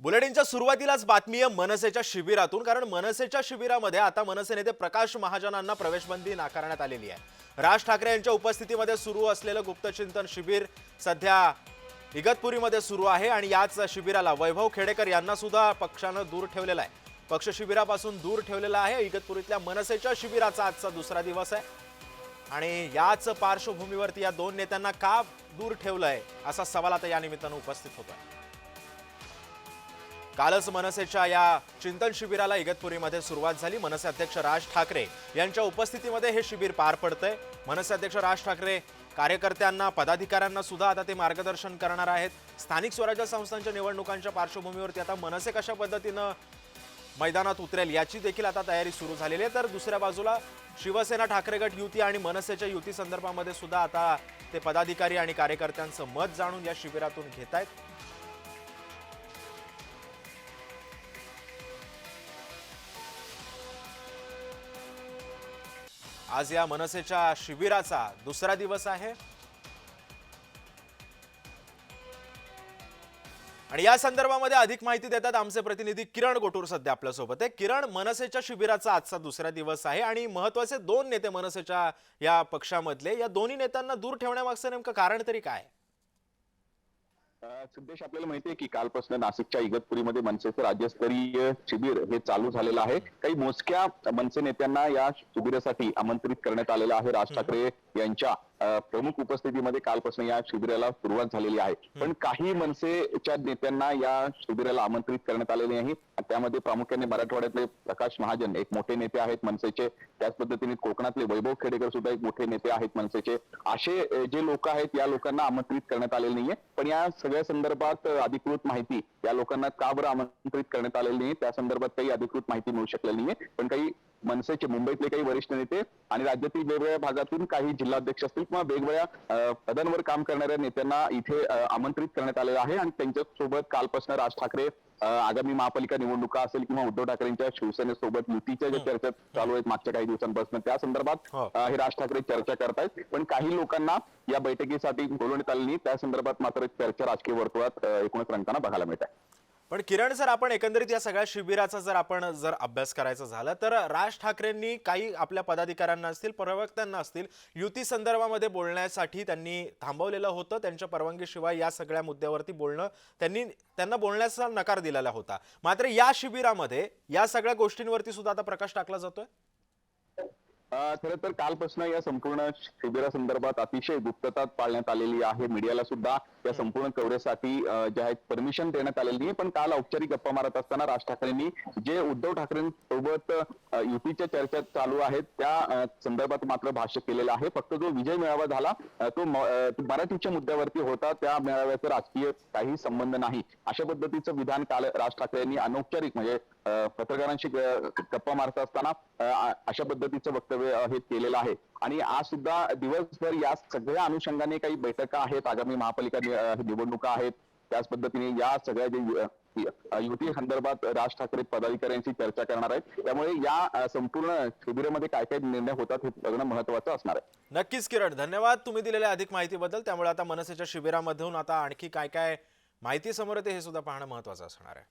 बुलेटिनच्या सुरुवातीलाच बातमी आहे मनसेच्या शिबिरातून कारण मनसेच्या शिबिरामध्ये आता मनसे नेते प्रकाश महाजनांना प्रवेशबंदी नाकारण्यात आलेली आहे. राज ठाकरे यांच्या उपस्थितीमध्ये सुरू असलेलं गुप्तचिंतन शिबिर सध्या इगतपुरीमध्ये सुरू आहे आणि याच शिबिराला वैभव खेडेकर यांना सुद्धा पक्षानं दूर ठेवलेला आहे. पक्ष शिबिरापासून दूर ठेवलेला आहे. इगतपुरीतल्या मनसेच्या शिबिराचा आजचा दुसरा दिवस आहे. आणि याच पार्श्वभूमीवरती या दोन नेत्यांना का दूर ठेवलंय असा सवाल आता या निमित्तानं उपस्थित होतोय. कालच मनसेच्या या चिंतन शिबिराला इगतपुरीमध्ये सुरुवात झाली. मनसे अध्यक्ष राज ठाकरे यांच्या उपस्थितीमध्ये हे शिबिर पार पडतंय. मनसे अध्यक्ष राज ठाकरे कार्यकर्त्यांना पदाधिकाऱ्यांना सुद्धा आता ते मार्गदर्शन करणार आहेत. स्थानिक स्वराज्य संस्थांच्या निवडणुकांच्या पार्श्वभूमीवरती आता मनसे कशा पद्धतीनं मैदानात उतरेल याची देखील आता तयारी सुरू झालेली आहे. तर दुसऱ्या बाजूला शिवसेना ठाकरे गट युती आणि मनसेच्या युती संदर्भामध्ये सुद्धा आता ते पदाधिकारी आणि कार्यकर्त्यांचं मत जाणून या शिबिरातून घेत आहेत आज या मनसेच्या शिबिराचा दुसरा दिवस आहे. आणि या संदर्भामध्ये अधिक माहिती देतात आमचे प्रतिनिधी किरण गोटूर सध्या आपल्यासोबत आहे. किरण मनसेच्या शिबिराचा आजचा दुसरा दिवस आहे आणि महत्त्वाचे दोन नेते मनसेच्या या पक्षामधले या दोन्ही नेत्यांना दूर ठेवण्यामागचं नेमकं कारण तरी काय? सिद्धेश आपल्याला माहितीये की कालपासून नाशिकच्या इगतपुरीमध्ये मनसेचं राज्यस्तरीय शिबिर हे चालू झालेलं आहे. काही मोजक्या मनसे नेत्यांना या शिबिरासाठी आमंत्रित करण्यात आलेलं आहे. राज ठाकरे यांच्या प्रमुख उपस्थितीमध्ये कालपासून या शिबिराला सुरुवात झालेली आहे. पण काही मनसेच्या नेत्यांना या शिबिराला आमंत्रित करण्यात आलेले नाही त्यामध्ये प्रामुख्याने मराठवाड्यातले प्रकाश महाजन एक मोठे नेते आहेत मनसेचे. त्याच पद्धतीने कोकणातले वैभव खेडेकर सुद्धा एक मोठे नेते आहेत मनसेचे. असे जे लोक आहेत या लोकांना आमंत्रित करण्यात आलेले नाहीये. पण या सगळ्या संदर्भात अधिकृत माहिती या लोकांना का बरं आमंत्रित करण्यात आलेली नाही? त्या संदर्भात काही अधिकृत माहिती मिळू शकलेली नाहीये. पण काही मनसेचे मुंबईतले काही वरिष्ठ नेते आणि राज्यातील वेगवेगळ्या भागातून काही जिल्हाध्यक्ष असतील किंवा वेगवेगळ्या पदांवर काम करणाऱ्या नेत्यांना इथे आमंत्रित करण्यात आलेलं आहे आणि त्यांच्यासोबत कालपासून राज ठाकरे आगामी महापालिका निवडणुका असेल किंवा उद्धव ठाकरेंच्या शिवसेनेसोबत युतीच्या ज्या चर्चा चालू आहेत मागच्या काही दिवसांपासून त्या संदर्भात हो. हे राज ठाकरे चर्चा करतायत. पण काही लोकांना या बैठकीसाठी बोलवण्यात आली नाही. त्या संदर्भात मात्र चर्चा राजकीय वर्तुळात एकूणच रंगताना बघायला मिळत आहे. पण किरण जर आपण एकंदरीत या सगळ्या शिबिराचा जर आपण जर अभ्यास करायचा झाला तर राज ठाकरेंनी काही आपल्या पदाधिकाऱ्यांना असतील प्रवक्त्यांना असतील युती संदर्भामध्ये बोलण्यासाठी त्यांनी थांबवलेलं होतं. त्यांच्या परवानगीशिवाय या सगळ्या मुद्द्यावरती बोलणं त्यांनी त्यांना बोलण्याचा नकार दिलेला होता. मात्र या शिबिरामध्ये या सगळ्या गोष्टींवरती सुद्धा आता प्रकाश टाकला जातोय? खरं तर कालपासून या संपूर्ण शिबिरासंदर्भात अतिशय गुप्तता पाळण्यात आलेली आहे. मीडियाला सुद्धा या संपूर्ण कव्हरेजसाठी जे आहे परमिशन देण्यात आलेली आहे पण काल औपचारिक गप्पा मारत असताना राज ठाकरेंनी जे उद्धव ठाकरेंसोबत युतीच्या चर्चा चालू आहेत त्या संदर्भात मात्र भाष्य केलेलं आहे. फक्त जो विजय मेळावा झाला तो मराठीच्या मुद्द्यावरती होता. त्या मेळाव्याचा राजकीय काही संबंध नाही. अशा पद्धतीचं विधान काल राज ठाकरे यांनी अनौपचारिक म्हणजे पत्रकारांशी गप्पा मारत असताना अशा पद्धतीचं वक्तव्य हे केलेलं आहे. आणि आज सुद्धा दिवसभर या सगळ्या अनुषंगाने काही बैठका आहेत. आगामी महापालिका निवडणुका आहेत. त्याच पद्धतीने या सगळ्या जे युती संदर्भात राज ठाकरे पदाधिकाऱ्यांशी चर्चा करणार आहेत. त्यामुळे या संपूर्ण शिबिरामध्ये काय काय निर्णय होतात हे बघणं महत्वाचं असणार आहे. नक्कीच किरण. धन्यवाद तुम्ही दिलेल्या अधिक माहितीबद्दल. त्यामुळे आता मनसेच्या शिबिरामधून आता आणखी काय काय माहिती समोर येते हे सुद्धा पाहणं महत्वाचं असणार आहे.